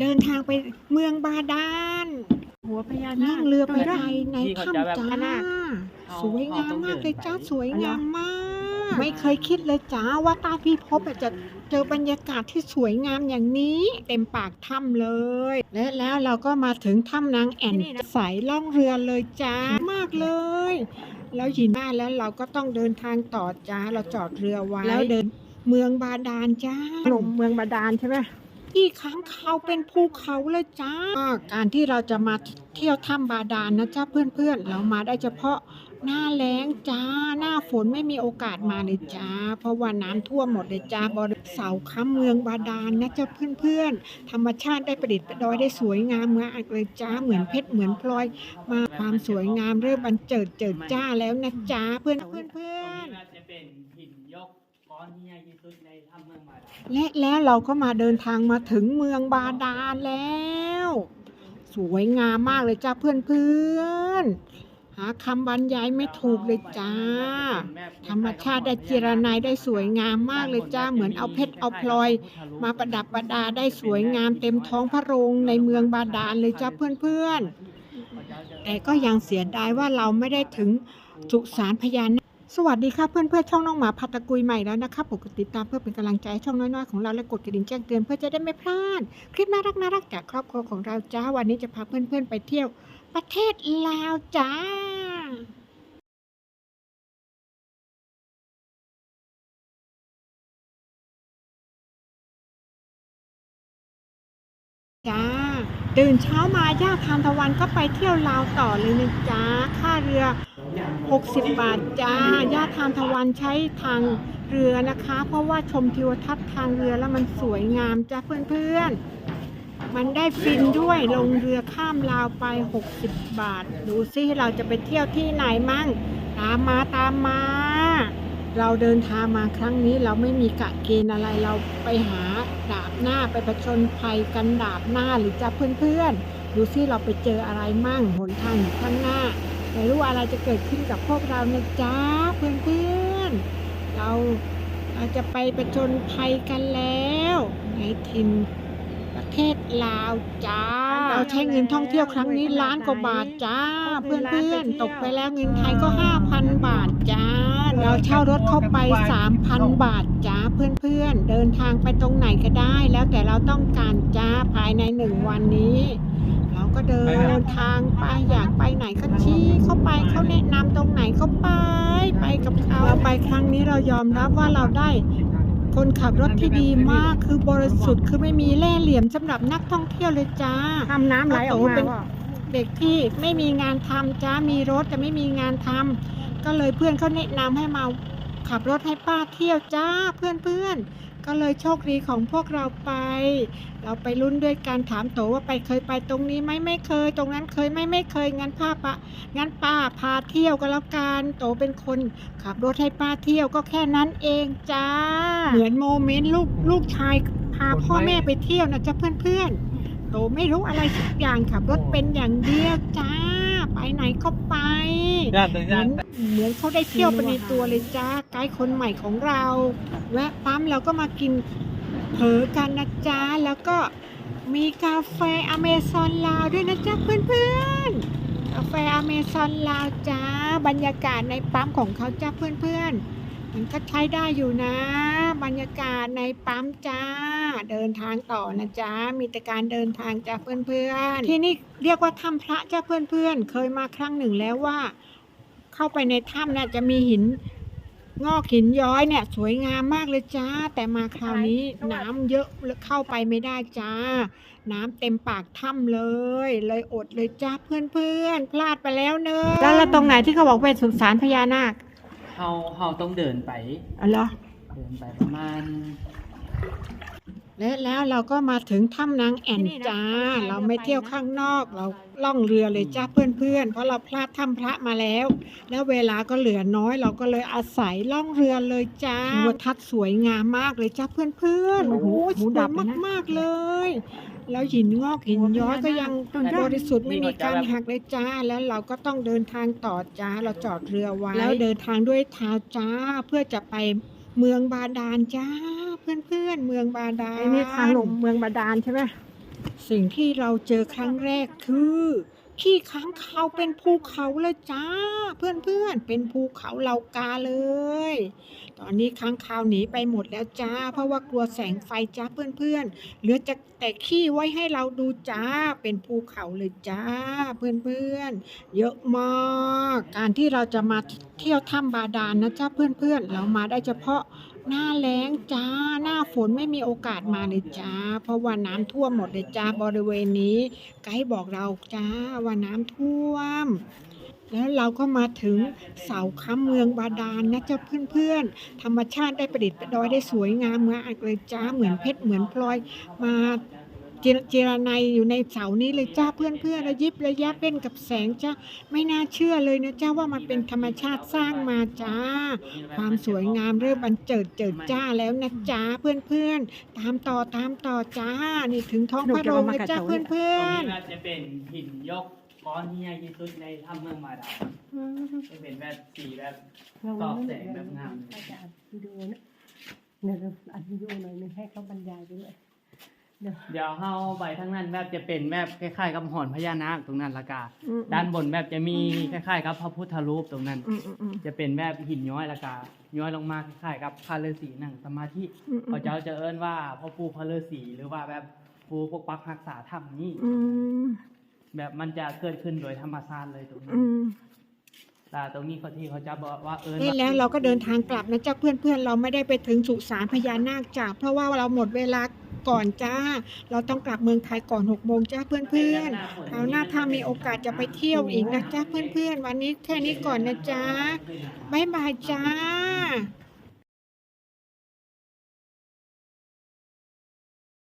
เดินทางไปเมืองบาดาลหัวพญานานั่คงเรือไปด้ภายในที่เขาจะแบบถ้ำจ้าเอาสวยงามมากเลยจ้าเอาต้องเดินไป สวยงามมาก ไม่เคยคิดเลยจ้าว่าใต้พิภพอะจะเจอบรรยากาศที่สวยงามอย่างนี้ เต็มปากถ้ำเลย และแล้วเราก็มาถึงถ้ำนางแอ่นสายล่องเรือเลยจ้ามากเลย แล้วหยินมาแล้วเราก็ต้องเดินทางต่อจ้าเราจอดเรือไว้แล้วเดินเมืองบาดาลจ้าลมเมืองบาดาลใช่ไหม ที่ค้างเขาเป็นภูเขาเลยจ้า การที่เราจะมาเที่ยวถ้ำบาดาลนะจ้าเพื่อนๆ เรามาได้เฉพาะหน้าแล้งจ้า หน้าฝนไม่มีโอกาสมาเลยจ้า เพราะว่าน้ำท่วมหมดเลยจ้าบริเสาค้ำเมืองบาดาลนะจ้าเพื่อนๆ ธรรมชาติได้ประดิษฐ์ประดอยได้สวยงามมากเลยจ้า เหมือนเพชรเหมือนพลอย มาความสวยงามเริ่มบันเจิดเจิดจ้าแล้วนะจ้าเพื่อนเพื่อน และแล้วเราก็มาเดินทางมาถึงเมืองบาดาลแล้ว สวยงามมากเลยจ้าเพื่อนๆ หาคำบรรยายไม่ถูกเลยจ้า ธรรมชาติได้จิรนายได้สวยงามมากเลยจ้า เหมือนเอาเพชรเอาพลอย มาประดับประดาได้สวยงามเต็มท้องพระโรงในเมืองบาดาลเลยจ้าเพื่อนๆ แต่ก็ยังเสียดายว่าเราไม่ได้ถึงสุสานพญานาค สวัสดีค่ะเพื่อนๆช่องน้องหมาพัตตะกุยใหม่แล้วนะคะปกติดตามเพื่อเป็นกำลังใจให้ช่องน้อยๆของเราและกดกระดิ่งแจ้งเตือนเพื่อจะได้ไม่พลาด คลิปน่ารักน่ารักจากครอบครัวของเราจ้าวันนี้จะพาเพื่อนๆไปเที่ยว ประเทศลาวจ้าจ้า ตื่นเช้ามาย่าทานตะวันก็ไปเที่ยวลาวต่อเลยนะจ้าค่าเรือ 60 บาทจ้าย่าทานตะวันใช้ทางเรือนะคะ เพราะว่าชมทิวทัศน์ทางเรือแล้วมันสวยงามจ้าเพื่อนๆ มันได้ฟินด้วยลงเรือข้ามลาวไป 60 บาท ดูซิเราจะไปเที่ยวที่ไหนมั่ง ตามมาตามมา เราเดินทางมาครั้งนี้เราไม่มีกะเกณฑ์อะไรเราไปหาดาบหน้าไปประชนภัยกันดาบหน้าหรือจะเพื่อนๆดูซิเราไปเจออะไรมั่งหนทางข้างหน้าไม่รู้อะไรจะเกิดขึ้นกับพวกเรานะจ๊ะเพื่อนๆเราเราจะไปประจนภัยกันแล้ว ในถิ่นประเทศลาวจ้า เราใช้เงินท่องเที่ยวครั้งนี้ล้านกว่าบาทจ้า เพื่อนๆตกไปแล้วเงินไทยก็ 5,000 บาทจ้า เราเช่ารถเข้าไป 3,000 บาทจ้าเพื่อนๆ เดินทางไปตรงไหนก็ได้ แล้วแต่เราต้องการจ้าภายในหนึ่งวันนี้ เราก็เดินทางไปอยากไปไหนก็ชี้เข้าไปเขาแนะนำตรงไหนก็ไป ไปกับเขาเราไปครั้งนี้เรายอมรับว่าเราได้คนขับรถที่ดีมากคือบริสุทธิ์คือไม่มีเล่ห์เหลี่ยมสำหรับนักท่องเที่ยวเลยจ้าทำน้ำไหลออกมาเป็นก็เด็กที่ไม่มีงานทำจ้ามีรถแต่ไม่มีงานทำ ก็เลยเพื่อนเขาแนะนำให้มาขับรถให้ป้าเที่ยวจ้าเพื่อนเพื่อนๆ ก็เลยโชคดีของพวกเราไป เราไปลุ้นด้วยการถามโตว่าไปเคยไปตรงนี้ไหมไม่เคย ตรงนั้นเคยไหมไม่เคยงั้นป้าปะงั้นป้าพาเที่ยวก็แล้วกันโตเป็นคน ขับรถให้ป้าเที่ยวก็แค่นั้นเองจ้า เหมือนโมเมนต์ลูกลูกชายพาพ่อแม่ไปเที่ยวนะจ๊ะเพื่อนๆโตไม่รู้อะไรสักอย่างขับรถเป็นอย่างเดียวจ้า ไปไหนก็ไปย่านตรงเหมืย่าอนน เหมือนเขาได้เที่ยวไปในตัวเลยจ้าไกด์คนใหม่ของเราแวะปั๊มเราก็มากินเผลอกันนะจ้าแล้วก็มีกาแฟอเมซอนลาวด้วยนะจ๊ะเพื่อนๆกาแฟอเมซอนลาวจ้าบรรยากาศในปั๊มของเขาจ้าเพื่อนๆมันก็ใช้ได้อยู่นะ บรรยากาศในปั๊มจ้า เดินทางต่อนะจ๊ะมีแต่การเดินทางจ้าเพื่อนๆที่นี่เรียกว่าถ้ำพระจ้าเพื่อนๆเคยมาครั้งหนึ่งแล้วว่า เข้าไปในถ้ำเนี่ยจะมีหินงอกหินย้อยเนี่ย สวยงามมากเลยจ้า แต่มาคราวนี้น้ำเยอะเข้าไปไม่ได้จ้า น้ำเต็มปากถ้ำเลย เลยอดเลยจ้าเพื่อนๆพลาดไปแล้วเนอะแล้วแล้วตรงไหนที่เขาบอกเป็นสุสานพญานาคเฮาเฮาต้องเดินไปอ๋อเหรอเดินไปประมาณ และแล้วเราก็มาถึงถ้ำนางแอ่นจ้า เราไม่เที่ยวข้างนอก เราล่องเรือเลยจ้าเพื่อนๆ เพราะเราพลาดถ้ำพระมาแล้ว แล้วเวลาก็เหลือน้อยเราก็เลยอาศัยล่องเรือเลยจ้าทิวทัศน์สวยงามมากเลยจ้าเพื่อนๆโอ้โหสวยมากๆเลย แล้วหินงอกหินย้อยก็ยังบริสุทธิ์ไม่มีการหักเลยจ้า แล้วเราก็ต้องเดินทางต่อจ้าเราจอดเรือไว้แล้วเดินทางด้วยเท้าจ้าเพื่อจะไปเมืองบาดาลจ้า เพื่อนๆเมืองบาดาลไอ้นี่ทางลมเมืองบาดาลใช่ไหมสิ่งที่เราเจอครั้งแรกคือขี้ค้างคาวเป็นภูเขาเลยจ้า เพื่อนๆเป็นภูเขาเหล่ากาเลย ตอนนี้ค้างคาวหนีไปหมดแล้วจ้า เพราะว่ากลัวแสงไฟจ้าเพื่อนๆเหลือจะแต่ขี้ไว้ให้เราดูจ้าเป็นภูเขาเลยจ้า เพื่อนๆเยอะมาก การที่เราจะมาเที่ยวถ้ำบาดาลนะจ้าเพื่อนๆเรามาได้เฉพาะ หน้าแล้งจ้า หน้าฝนไม่มีโอกาสมาเลยจ้า เพราะว่าน้ำท่วมหมดเลยจ้าบริเวณนี้ ไกด์บอกเราจ้าว่าน้ำท่วม แล้วเราก็มาถึงเสาค้ำเมืองบาดาลนะเจ้าเพื่อนๆ ธรรมชาติได้ประดิษฐ์ประดอยได้สวยงามมากเลยจ้าเหมือนเพชรเหมือนพลอยมา เจรเจรไนยอยู่ในเสานี้เลยจ้าเพื่อนๆระยิบระยับเล่นกับแสงจ้าไม่น่าเชื่อเลยนะจ้าว่ามันเป็นธรรมชาติสร้างมาจ้า ความสวยงามเริ่มบันเจิดเจิดจ้าแล้วนะจ้าเพื่อนๆตามต่อตามต่อจ้านี่ถึงท้องพระโรงแล้วจ้าเพื่ตรองนนี้แบบจะเป็นหินยกก้อนที่ใหญ่ที่สุดในถ้ำเมืองบาดาลจะเป็นแบบสีแบบสอบแสงแบบงามเขาจะอัดวิดีโอนะเดี๋ยวเราอัดวิดีโอหน่อยนึงให้เขาบรรยายไปด้วย เดี๋ยวเดี๋ยวเข้าไปทั้งนั้นแบบจะเป็นแบบคล้ายๆกับหอนพญานาคตรงนั้นละกาๆอืม ด้านบนแบบจะมีคล้ายๆกับพระพุทธรูปตรงนั้น อืมอืมอืม จะเป็นแบบหินย้อยละกาย้อยลงมาคล้ายๆกับพระฤาษีนั่งสมาธิอืมอืม เขาเจ้าจะเอิ้นว่าพ่อปู่พระฤาษีหรือว่าแบบปู่ปกปักรักษาธรรมนี่อืมแบบมันจะเกิดขึ้นโดยธรรมชาติเลยตรงนี้อืมแต่ตรงนี้เขาที่เขาจะบอกว่าเอิ้นนี่ว่าแล้วเราก็เดินทางกลับนะจ้าเพื่อนๆเราไม่ได้ไปถึงสุสานพญานาคจ้าเพราะว่าเราหมดเวลา ก่อนจ้า เราต้องกลับเมืองไทยก่อนหกโมงจ้าเพื่อนๆคราวหน้าถ้ามีโอกาสจะไปเที่ยวอีกนะจ้าเพื่อนๆ วันนี้แค่นี้ก่อนนะจ้าบ๊ายบายจ้า